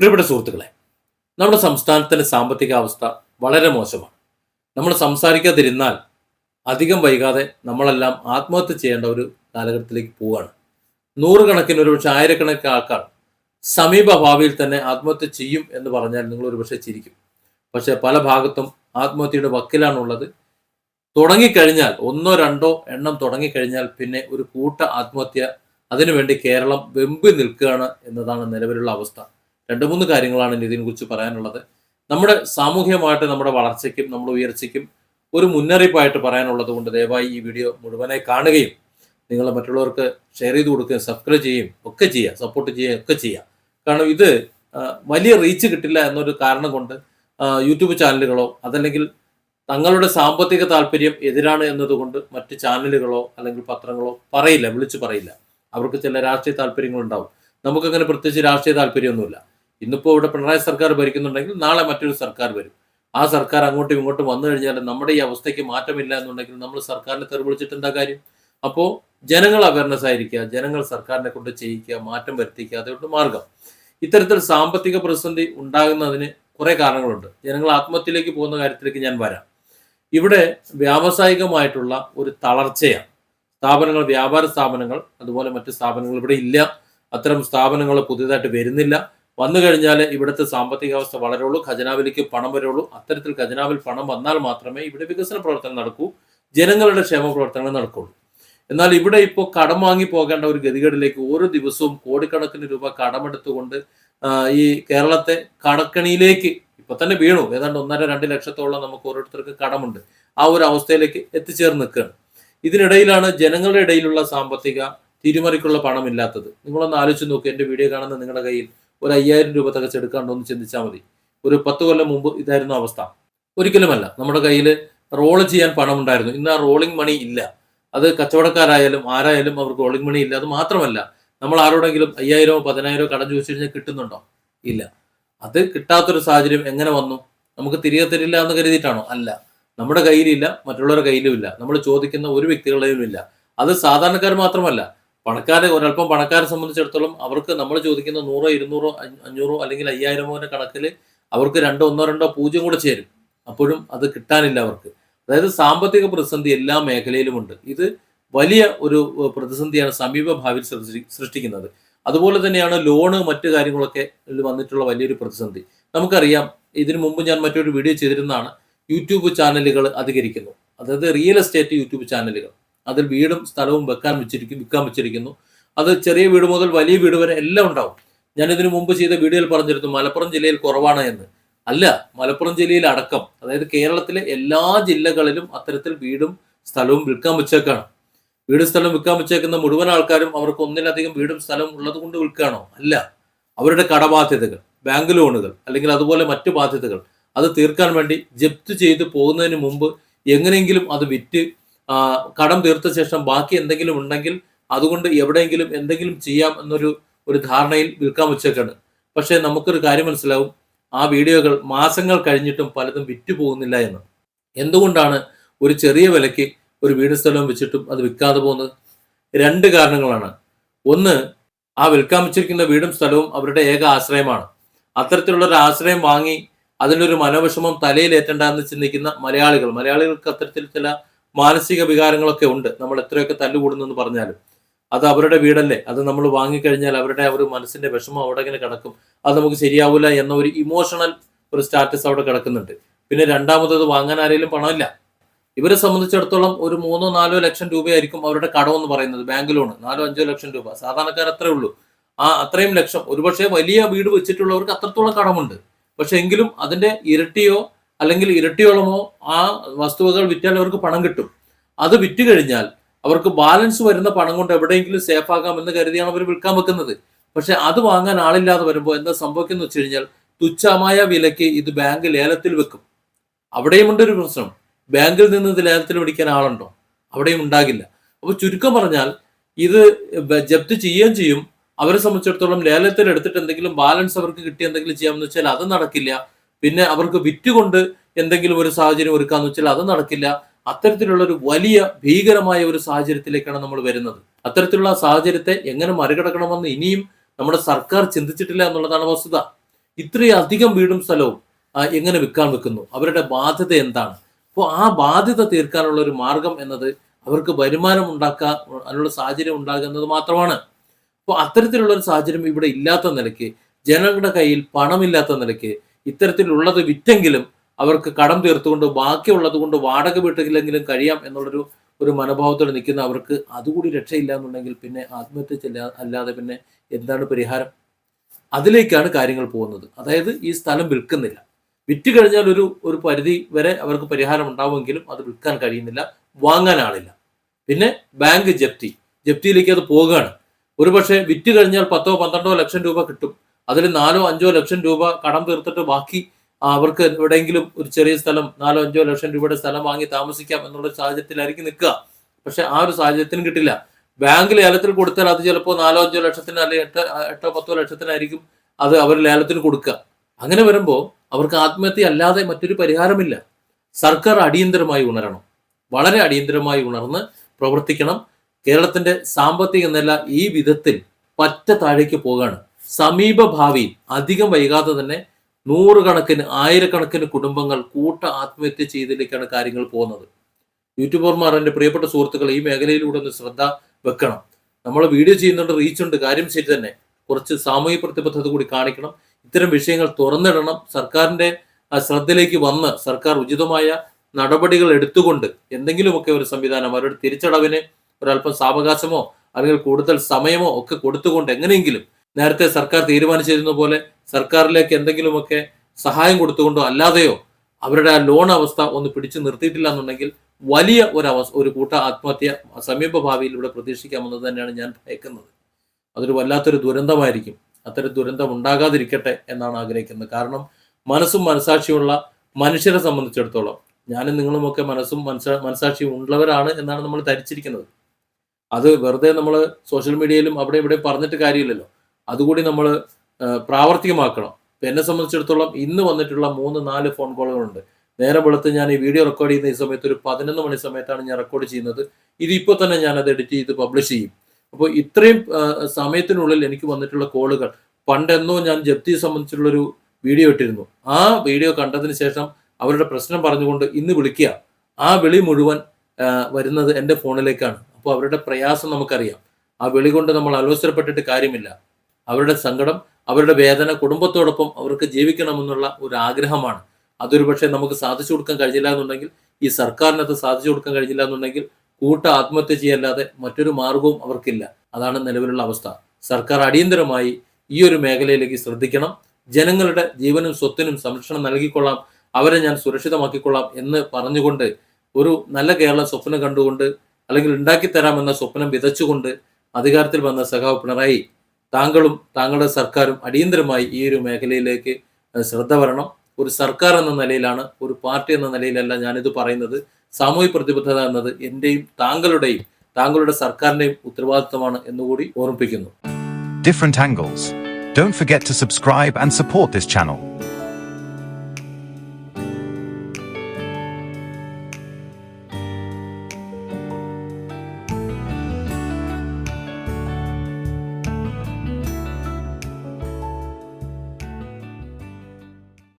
പ്രിയപ്പെട്ട സുഹൃത്തുക്കളെ നമ്മുടെ സംസ്ഥാനത്തിന്റെ സാമ്പത്തിക അവസ്ഥ വളരെ മോശമാണ്. നമ്മൾ സംസാരിക്കാതിരുന്നാൽ അധികം വൈകാതെ നമ്മളെല്ലാം ആത്മഹത്യ ചെയ്യേണ്ട ഒരു കാലഘട്ടത്തിലേക്ക് പോവുകയാണ്. നൂറുകണക്കിന് ഒരുപക്ഷെ ആയിരക്കണക്കിന് ആൾക്കാർ സമീപ ഭാവിയിൽ തന്നെ ആത്മഹത്യ ചെയ്യും എന്ന് പറഞ്ഞാൽ നിങ്ങൾ ഒരുപക്ഷെ ചിരിക്കും. പക്ഷേ പല ഭാഗത്തും ആത്മഹത്യയുടെ വക്കിലാണുള്ളത് തുടങ്ങിക്കഴിഞ്ഞാൽ ഒന്നോ രണ്ടോ എണ്ണം തുടങ്ങിക്കഴിഞ്ഞാൽ പിന്നെ ഒരു കൂട്ട ആത്മഹത്യ അതിനുവേണ്ടി കേരളം വെമ്പി നിൽക്കുകയാണ് എന്നതാണ് നിലവിലുള്ള അവസ്ഥ. രണ്ട് മൂന്ന് കാര്യങ്ങളാണ് നിതിനെ കുറിച്ച് പറയാനുള്ളത്. നമ്മുടെ സാമൂഹികമായിട്ട് നമ്മുടെ വളർച്ചയ്ക്കും നമ്മുടെ ഉയർച്ചയ്ക്കും ഒരു മുന്നറിയിപ്പായിട്ട് പറയാനുള്ളത് കൊണ്ട് ദയവായി ഈ വീഡിയോ മുഴുവനായി കാണുകയും നിങ്ങൾ മറ്റുള്ളവർക്ക് ഷെയർ ചെയ്ത് കൊടുക്കുകയും സബ്സ്ക്രൈബ് ചെയ്യുകയും ഒക്കെ ചെയ്യുക സപ്പോർട്ട് ചെയ്യുകയും ഒക്കെ ചെയ്യുക. കാരണം ഇത് വലിയ റീച്ച് കിട്ടില്ല എന്നൊരു കാരണം കൊണ്ട് യൂട്യൂബ് ചാനലുകളോ അതല്ലെങ്കിൽ തങ്ങളുടെ സാമ്പത്തിക താല്പര്യം എതിരാണ് എന്നതുകൊണ്ട് മറ്റ് ചാനലുകളോ അല്ലെങ്കിൽ പത്രങ്ങളോ പറയില്ല വിളിച്ചു പറയില്ല. അവർക്ക് ചില രാഷ്ട്രീയ താല്പര്യങ്ങളുണ്ടാവും. നമുക്കങ്ങനെ പ്രത്യേകിച്ച് രാഷ്ട്രീയ താല്പര്യമൊന്നുമില്ല. ഇന്നിപ്പോൾ ഇവിടെ പിണറായി സർക്കാർ ഭരിക്കുന്നുണ്ടെങ്കിൽ നാളെ മറ്റൊരു സർക്കാർ വരും. ആ സർക്കാർ അങ്ങോട്ടും ഇങ്ങോട്ടും വന്നു കഴിഞ്ഞാൽ നമ്മുടെ ഈ അവസ്ഥയ്ക്ക് മാറ്റമില്ല എന്നുണ്ടെങ്കിൽ നമ്മൾ സർക്കാരിനെ തെറി വിളിച്ചിട്ട് എന്താ കാര്യം? അപ്പോൾ ജനങ്ങൾ അവയർനെസ് ആയിരിക്കുക ജനങ്ങൾ സർക്കാരിനെ കൊണ്ട് ചെയ്യിക്കുക മാറ്റം വരുത്തിക്കുക അതുകൊണ്ട് മാർഗം? ഇത്തരത്തിൽ സാമ്പത്തിക പ്രതിസന്ധി ഉണ്ടാകുന്നതിന് കുറെ കാരണങ്ങളുണ്ട്. ജനങ്ങൾ ആത്മഹത്യയിലേക്ക് പോകുന്ന കാര്യത്തിലേക്ക് ഞാൻ വരാം. ഇവിടെ വ്യാവസായികമായിട്ടുള്ള ഒരു തളർച്ചയാണ്. സ്ഥാപനങ്ങൾ വ്യാപാര സ്ഥാപനങ്ങൾ അതുപോലെ മറ്റ് സ്ഥാപനങ്ങൾ ഇവിടെ ഇല്ല. അത്തരം സ്ഥാപനങ്ങൾ പുതിയതായിട്ട് വരുന്നില്ല. വന്നു കഴിഞ്ഞാൽ ഇവിടുത്തെ സാമ്പത്തിക അവസ്ഥ വളരുള്ളൂ ഖജനാവിലേക്ക് പണം വരുള്ളൂ. അത്തരത്തിൽ ഖജനാവിൽ പണം വന്നാൽ മാത്രമേ ഇവിടെ വികസന പ്രവർത്തനം നടക്കൂ ജനങ്ങളുടെ ക്ഷേമ പ്രവർത്തനങ്ങൾ നടക്കുള്ളൂ. എന്നാൽ ഇവിടെ ഇപ്പോൾ കടം വാങ്ങി പോകേണ്ട ഒരു ഗതികേടിലേക്ക് ഓരോ ദിവസവും കോടിക്കണക്കിന് രൂപ കടമെടുത്തുകൊണ്ട് ഈ കേരളത്തെ കടക്കണിയിലേക്ക് ഇപ്പൊ തന്നെ വീണു. ഏതാണ്ട് ഒന്നര രണ്ട് ലക്ഷത്തോളം നമുക്ക് ഓരോരുത്തർക്ക് കടമുണ്ട്. ആ ഒരു അവസ്ഥയിലേക്ക് എത്തിച്ചേർന്ന് നിൽക്കുകയാണ്. ഇതിനിടയിലാണ് ജനങ്ങളുടെ ഇടയിലുള്ള സാമ്പത്തിക തിരിമറിക്കുള്ള പണമില്ലാത്തത്. നിങ്ങളൊന്ന് ആലോചിച്ച് നോക്കൂ എന്റെ വീഡിയോ കാണുന്ന നിങ്ങളുടെ കയ്യിൽ ഒരു അയ്യായിരം രൂപ തികച്ചെടുക്കാണ്ടോ എന്ന് ചിന്തിച്ചാൽ മതി. ഒരു പത്ത് കൊല്ലം മുമ്പ് ഇതായിരുന്നു അവസ്ഥ. ഒരിക്കലുമല്ല. നമ്മുടെ കയ്യിൽ റോൾ ചെയ്യാൻ പണം ഉണ്ടായിരുന്നു ഇന്ന് ആ റോളിംഗ് മണി ഇല്ല. അത് കച്ചവടക്കാരായാലും ആരായാലും അവർക്ക് റോളിംഗ് മണി ഇല്ല. അത് മാത്രമല്ല നമ്മൾ ആരോടെങ്കിലും അയ്യായിരമോ പതിനായിരമോ കടം ചോദിച്ചു കഴിഞ്ഞാൽ കിട്ടുന്നുണ്ടോ? ഇല്ല. അത് കിട്ടാത്തൊരു സാഹചര്യം എങ്ങനെ വന്നു? നമുക്ക് തിരികെ തരില്ല എന്ന് കരുതിയിട്ടാണോ? അല്ല. നമ്മുടെ കയ്യിലില്ല മറ്റുള്ളവരുടെ കയ്യിലും ഇല്ല. നമ്മൾ ചോദിക്കുന്ന ഒരു വ്യക്തികളുടെയും ഇല്ല. അത് സാധാരണക്കാർ മാത്രമല്ല. പണക്കാരെ ഒരല്പം പണക്കാരെ സംബന്ധിച്ചിടത്തോളം അവർക്ക് നമ്മൾ ചോദിക്കുന്ന നൂറോ ഇരുന്നൂറോ അഞ്ഞ- അഞ്ഞൂറോ അല്ലെങ്കിൽ അയ്യായിരമോ കണക്കിൽ അവർക്ക് രണ്ടോ ഒന്നോ രണ്ടോ പൂജ്യം കൂടെ ചേരും. അപ്പോഴും അത് കിട്ടാനില്ല അവർക്ക്. അതായത് സാമ്പത്തിക പ്രതിസന്ധി എല്ലാ മേഖലയിലുമുണ്ട് ഇത് വലിയ ഒരു പ്രതിസന്ധിയാണ് സമീപ ഭാവിയിൽ സൃഷ്ടി- സൃഷ്ടിക്കുന്നത്. അതുപോലെ തന്നെയാണ് ലോണ് മറ്റു കാര്യങ്ങളൊക്കെ വന്നിട്ടുള്ള വലിയൊരു പ്രതിസന്ധി. നമുക്കറിയാം ഇതിനു മുമ്പ് ഞാൻ മറ്റൊരു വീഡിയോ ചെയ്തിരുന്നതാണ് യൂട്യൂബ് ചാനലുകൾ അധികരിക്കുന്നു. അതായത് റിയൽ എസ്റ്റേറ്റ് യൂട്യൂബ് ചാനലുകൾ. അതിൽ വീടും സ്ഥലവും വെക്കാൻ വെച്ചിരിക്കും വിൽക്കാൻ വെച്ചിരിക്കുന്നു. അത് ചെറിയ വീട് മുതൽ വലിയ വീട് വരെ എല്ലാം ഉണ്ടാവും. ഞാൻ ഇതിനു മുമ്പ് ചെയ്ത വീഡിയോയിൽ പറഞ്ഞിരുന്നു മലപ്പുറം ജില്ലയിൽ കുറവാണ് എന്ന്. അല്ല മലപ്പുറം ജില്ലയിൽ അടക്കം അതായത് കേരളത്തിലെ എല്ലാ ജില്ലകളിലും അത്തരത്തിൽ വീടും സ്ഥലവും വിൽക്കാൻ വെച്ചേക്കാണ്. വീടും സ്ഥലം വിൽക്കാൻ വെച്ചേക്കുന്ന മുഴുവൻ ആൾക്കാരും അവർക്ക് ഒന്നിലധികം വീടും സ്ഥലവും ഉള്ളത് കൊണ്ട് വിൽക്കുകയാണോ? അല്ല. അവരുടെ കടബാധ്യതകൾ ബാങ്ക് ലോണുകൾ അല്ലെങ്കിൽ അതുപോലെ മറ്റു ബാധ്യതകൾ അത് തീർക്കാൻ വേണ്ടി ജപ്ത് ചെയ്ത് പോകുന്നതിന് മുമ്പ് എങ്ങനെയെങ്കിലും അത് വിറ്റ് കടം തീർത്ത ശേഷം ബാക്കി എന്തെങ്കിലും ഉണ്ടെങ്കിൽ അതുകൊണ്ട് എവിടെയെങ്കിലും എന്തെങ്കിലും ചെയ്യാം എന്നൊരു ഒരു ധാരണയിൽ വിൽക്കാൻ വെച്ചേക്കാണ്. പക്ഷേ നമുക്കൊരു കാര്യം മനസ്സിലാവും. ആ വീഡിയോകൾ മാസങ്ങൾ കഴിഞ്ഞിട്ടും പലതും വിറ്റു പോകുന്നില്ല എന്ന്. എന്തുകൊണ്ടാണ് ഒരു ചെറിയ വിലയ്ക്ക് ഒരു വീട് സ്ഥലവും വെച്ചിട്ടും അത് വിൽക്കാതെ പോകുന്നത്? രണ്ട് കാരണങ്ങളാണ്. ഒന്ന് ആ വിൽക്കാൻ വെച്ചിരിക്കുന്ന വീടും സ്ഥലവും അവരുടെ ഏക ആശ്രയമാണ്. അത്തരത്തിലുള്ള ഒരു ആശ്രയം വാങ്ങി അതിനൊരു മനോവിഷമം തലയിലേറ്റണ്ട എന്ന് ചിന്തിക്കുന്ന മലയാളികൾ മലയാളികൾക്ക് അത്തരത്തിൽ ചില മാനസിക വികാരങ്ങളൊക്കെ ഉണ്ട്. നമ്മൾ എത്രയൊക്കെ തല്ലുകൂടുന്നെന്ന് പറഞ്ഞാലും അത് അവരുടെ വീടല്ലേ? അത് നമ്മൾ വാങ്ങിക്കഴിഞ്ഞാൽ അവരുടെ ഒരു മനസ്സിന്റെ വിഷമം അവിടെ ഇങ്ങനെ കിടക്കും. അത് നമുക്ക് ശരിയാവില്ല എന്ന ഒരു ഇമോഷണൽ ഒരു സ്റ്റാറ്റസ് അവിടെ കിടക്കുന്നുണ്ട്. പിന്നെ രണ്ടാമത്തത് വാങ്ങാൻ ആരെങ്കിലും പണമില്ല. ഇവരെ സംബന്ധിച്ചിടത്തോളം ഒരു മൂന്നോ നാലോ ലക്ഷം രൂപയായിരിക്കും അവരുടെ കടമെന്ന് പറയുന്നത് ബാങ്ക് ലോൺ നാലോ അഞ്ചോ ലക്ഷം രൂപ. സാധാരണക്കാർ അത്രേ ഉള്ളൂ. ആ അത്രയും ലക്ഷം. ഒരുപക്ഷെ വലിയ വീട് വെച്ചിട്ടുള്ളവർക്ക് അത്രത്തോളം കടമുണ്ട്. പക്ഷെ എങ്കിലും അതിന്റെ ഇരട്ടിയോ അല്ലെങ്കിൽ ഇരട്ടിയോളമോ ആ വസ്തുവകൾ വിറ്റാൽ അവർക്ക് പണം കിട്ടും. അത് വിറ്റ് കഴിഞ്ഞാൽ അവർക്ക് ബാലൻസ് വരുന്ന പണം കൊണ്ട് എവിടെയെങ്കിലും സേഫ് ആകാം എന്ന് കരുതിയാണ് അവർ വിൽക്കാൻ വെക്കുന്നത്. പക്ഷെ അത് വാങ്ങാൻ ആളില്ലാതെ വരുമ്പോൾ എന്താ സംഭവിക്കുന്നത് വെച്ച് കഴിഞ്ഞാൽ തുച്ഛമായ വിലയ്ക്ക് ഇത് ബാങ്ക് ലേലത്തിൽ വെക്കും. അവിടെയും ഉണ്ട് ഒരു പ്രശ്നം. ബാങ്കിൽ നിന്ന് ഇത് ലേലത്തിൽ പിടിക്കാൻ ആളുണ്ടോ? അവിടെയും ഉണ്ടാകില്ല. അപ്പോൾ ചുരുക്കം പറഞ്ഞാൽ ഇത് ജപ്ത് ജപ്തി ചെയ്യുകയും ചെയ്യും. അവരെ സംബന്ധിച്ചിടത്തോളം ലേലത്തിൽ എടുത്തിട്ട് എന്തെങ്കിലും ബാലൻസ് അവർക്ക് കിട്ടി എന്തെങ്കിലും ചെയ്യാമെന്ന് വെച്ചാൽ അത് നടക്കില്ല. പിന്നെ അവർക്ക് വിറ്റുകൊണ്ട് എന്തെങ്കിലും ഒരു സാഹചര്യം ഒരുക്കാന്ന് വെച്ചാൽ അത് നടക്കില്ല. അത്തരത്തിലുള്ള ഒരു വലിയ ഭീകരമായ ഒരു സാഹചര്യത്തിലേക്കാണ് നമ്മൾ വരുന്നത്. അത്തരത്തിലുള്ള സാഹചര്യത്തെ എങ്ങനെ മറികടക്കണമെന്ന് ഇനിയും നമ്മുടെ സർക്കാർ ചിന്തിച്ചിട്ടില്ല എന്നുള്ളതാണ് വസ്തുത. ഇത്രയധികം വീടും സ്ഥലവും എങ്ങനെ വിൽക്കാൻ വെക്കുന്നു? അവരുടെ ബാധ്യത എന്താണ്? അപ്പോൾ ആ ബാധ്യത തീർക്കാനുള്ള ഒരു മാർഗം എന്നത് അവർക്ക് വരുമാനം ഉണ്ടാക്കാൻ അതിനുള്ള സാഹചര്യം ഉണ്ടാകുന്നത് മാത്രമാണ്. അപ്പോൾ അത്തരത്തിലുള്ള ഒരു സാഹചര്യം ഇവിടെ ഇല്ലാത്ത നിലയ്ക്ക് ജനങ്ങളുടെ കയ്യിൽ പണമില്ലാത്ത നിലയ്ക്ക് ഇത്തരത്തിലുള്ളത് വിറ്റെങ്കിലും അവർക്ക് കടം തീർത്തുകൊണ്ട് ബാക്കിയുള്ളത് കൊണ്ട് വാടക വീട്ടിലെങ്കിലും കഴിയാം എന്നുള്ളൊരു ഒരു മനോഭാവത്തോടെ നിൽക്കുന്ന അവർക്ക് അതുകൂടി രക്ഷയില്ല എന്നുണ്ടെങ്കിൽ പിന്നെ ആത്മഹത്യ അല്ലാതെ പിന്നെ എന്താണ് പരിഹാരം? അതിലേക്കാണ് കാര്യങ്ങൾ പോകുന്നത്. അതായത് ഈ സ്ഥലം വിൽക്കുന്നില്ല. വിറ്റ് കഴിഞ്ഞാൽ ഒരു ഒരു പരിധി വരെ അവർക്ക് പരിഹാരം ഉണ്ടാവുമെങ്കിലും അത് വിൽക്കാൻ കഴിയുന്നില്ല വാങ്ങാൻ ആളില്ല. പിന്നെ ബാങ്ക് ജപ്തി. ജപ്തിയിലേക്ക് അത് പോവുകയാണ് ഒരുപക്ഷെ വിറ്റ് കഴിഞ്ഞാൽ പത്തോ പന്ത്രണ്ടോ ലക്ഷം രൂപ കിട്ടും. അതിൽ നാലോ അഞ്ചോ ലക്ഷം രൂപ കടം തീർത്തിട്ട് ബാക്കി അവർക്ക് എവിടെയെങ്കിലും ഒരു ചെറിയ സ്ഥലം നാലോ അഞ്ചോ ലക്ഷം രൂപയുടെ സ്ഥലം വാങ്ങി താമസിക്കാം എന്നുള്ള സാഹചര്യത്തിലായിരിക്കും നിൽക്കുക. പക്ഷെ ആ ഒരു സാഹചര്യത്തിന് കിട്ടില്ല. ബാങ്ക് ലേലത്തിൽ കൊടുത്താൽ അത് ചിലപ്പോൾ നാലോ അഞ്ചോ ലക്ഷത്തിന് അല്ലെങ്കിൽ എട്ട് എട്ടോ പത്തോ ലക്ഷത്തിനായിരിക്കും അത് അവർ ലേലത്തിന് കൊടുക്കുക. അങ്ങനെ വരുമ്പോൾ അവർക്ക് ആത്മഹത്യ അല്ലാതെ മറ്റൊരു പരിഹാരമില്ല. സർക്കാർ അടിയന്തരമായി ഉണരണം. വളരെ അടിയന്തരമായി ഉണർന്ന് പ്രവർത്തിക്കണം. കേരളത്തിന്റെ സാമ്പത്തിക നില ഈ വിധത്തിൽ പറ്റ താഴേക്ക് പോകാണ്. സമീപ ഭാവിയിൽ അധികം വൈകാതെ തന്നെ നൂറുകണക്കിന് ആയിരക്കണക്കിന് കുടുംബങ്ങൾ കൂട്ട ആത്മഹത്യ ചെയ്തിലേക്കാണ് കാര്യങ്ങൾ പോകുന്നത്. യൂട്യൂബർമാർ എന്റെ പ്രിയപ്പെട്ട സുഹൃത്തുക്കൾ ഈ മേഖലയിലൂടെ ഒന്ന് ശ്രദ്ധ വെക്കണം. നമ്മൾ വീഡിയോ ചെയ്യുന്നുണ്ട് റീച്ച് ഉണ്ട്. കാര്യം ശരി തന്നെ കുറച്ച് സാമൂഹിക പ്രതിബദ്ധത കൂടി കാണിക്കണം. ഇത്തരം വിഷയങ്ങൾ തുറന്നിടണം. സർക്കാരിന്റെ ശ്രദ്ധയിലേക്ക് വന്ന് സർക്കാർ ഉചിതമായ നടപടികൾ എടുത്തുകൊണ്ട് എന്തെങ്കിലുമൊക്കെ ഒരു സംവിധാനം അവരുടെ തിരിച്ചടവിന് ഒരല്പം സാവകാശമോ അല്ലെങ്കിൽ കൂടുതൽ സമയമോ ഒക്കെ കൊടുത്തുകൊണ്ട് എങ്ങനെയെങ്കിലും നേരത്തെ സർക്കാർ തീരുമാനിച്ചിരുന്ന പോലെ സർക്കാരിലേക്ക് എന്തെങ്കിലുമൊക്കെ സഹായം കൊടുത്തുകൊണ്ടോ അല്ലാതെയോ അവരുടെ ആ ലോൺ അവസ്ഥ ഒന്ന് പിടിച്ചു നിർത്തിയിട്ടില്ല എന്നുണ്ടെങ്കിൽ വലിയ ഒരു അവസ്ഥ ഒരു കൂട്ട ആത്മഹത്യ സമീപ ഭാവിയിൽ ഇവിടെ പ്രതീക്ഷിക്കാമെന്നത് തന്നെയാണ് ഞാൻ ഭയക്കുന്നത്. അതൊരു വല്ലാത്തൊരു ദുരന്തമായിരിക്കും. അത്തരം ദുരന്തം ഉണ്ടാകാതിരിക്കട്ടെ എന്നാണ് ആഗ്രഹിക്കുന്നത്. കാരണം മനസ്സും മനസാക്ഷിയുള്ള മനുഷ്യരെ സംബന്ധിച്ചിടത്തോളം ഞാനും നിങ്ങളുമൊക്കെ മനസ്സും മനസ്സാ മനസാക്ഷിയും ഉള്ളവരാണ് എന്നാണ് നമ്മൾ ധരിച്ചിരിക്കുന്നത്. അത് വെറുതെ നമ്മൾ സോഷ്യൽ മീഡിയയിലും അവിടെ ഇവിടെ പറഞ്ഞിട്ട് കാര്യമില്ലല്ലോ. അതുകൂടി നമ്മൾ പ്രാവർത്തികമാക്കണം. ഇപ്പം എന്നെ സംബന്ധിച്ചിടത്തോളം ഇന്ന് വന്നിട്ടുള്ള മൂന്ന് നാല് ഫോൺ കോളുകളുണ്ട്. നേരെ വെളുത്ത് ഞാൻ ഈ വീഡിയോ റെക്കോർഡ് ചെയ്യുന്ന ഈ സമയത്ത് ഒരു പതിനൊന്ന് മണി സമയത്താണ് ഞാൻ റെക്കോർഡ് ചെയ്യുന്നത്. ഇതിപ്പോൾ തന്നെ ഞാൻ അത് എഡിറ്റ് ചെയ്ത് പബ്ലിഷ് ചെയ്യും. അപ്പോൾ ഇത്രയും സമയത്തിനുള്ളിൽ എനിക്ക് വന്നിട്ടുള്ള കോളുകൾ പണ്ടെന്നോ ഞാൻ ജപ്തിയെ സംബന്ധിച്ചുള്ളൊരു വീഡിയോ ഇട്ടിരുന്നു. ആ വീഡിയോ കണ്ടതിന് ശേഷം അവരുടെ പ്രശ്നം പറഞ്ഞുകൊണ്ട് ഇന്ന് വിളിക്കുക. ആ വിളി മുഴുവൻ വരുന്നത് എന്റെ ഫോണിലേക്കാണ്. അപ്പോൾ അവരുടെ പ്രയാസം നമുക്കറിയാം. ആ വിളി കൊണ്ട് നമ്മൾ അലോസരപ്പെട്ടിട്ട് കാര്യമില്ല. അവരുടെ സങ്കടം അവരുടെ വേദന കുടുംബത്തോടൊപ്പം അവർക്ക് ജീവിക്കണമെന്നുള്ള ഒരു ആഗ്രഹമാണ്. അതൊരു പക്ഷേ നമുക്ക് സാധിച്ചു കൊടുക്കാൻ കഴിഞ്ഞില്ല എന്നുണ്ടെങ്കിൽ ഈ സർക്കാരിനകത്ത് സാധിച്ചു കൊടുക്കാൻ കഴിഞ്ഞില്ല എന്നുണ്ടെങ്കിൽ കൂട്ട ആത്മഹത്യ ചെയ്യല്ലാതെ മറ്റൊരു മാർഗവും അവർക്കില്ല. അതാണ് നിലവിലുള്ള അവസ്ഥ. സർക്കാർ അടിയന്തരമായി ഈ ഒരു മേഖലയിലേക്ക് ശ്രദ്ധിക്കണം. ജനങ്ങളുടെ ജീവനും സ്വത്തിനും സംരക്ഷണം നൽകിക്കൊള്ളാം. അവരെ ഞാൻ സുരക്ഷിതമാക്കിക്കൊള്ളാം എന്ന് പറഞ്ഞുകൊണ്ട് ഒരു നല്ല കേരള സ്വപ്നം കണ്ടുകൊണ്ട് അല്ലെങ്കിൽ ഉണ്ടാക്കിത്തരാമെന്ന സ്വപ്നം വിതച്ചുകൊണ്ട് അധികാരത്തിൽ വന്ന സഖാവ് പിണറായി താങ്കളും താങ്കളുടെ സർക്കാരും അടിയന്തരമായി ഈ ഒരു മേഖലയിലേക്ക് ശ്രദ്ധ വരണം. ഒരു സർക്കാർ എന്ന നിലയിലാണ് ഒരു പാർട്ടി എന്ന നിലയിലല്ല ഞാനിത് പറയുന്നത്. സാമൂഹ്യ പ്രതിബദ്ധത എന്നത് എന്റെയും താങ്കളുടെയും താങ്കളുടെ സർക്കാരിന്റെയും ഉത്തരവാദിത്തമാണ് എന്നുകൂടി ഓർമ്മിപ്പിക്കുന്നു. Different angles don't forget to subscribe and support this channel.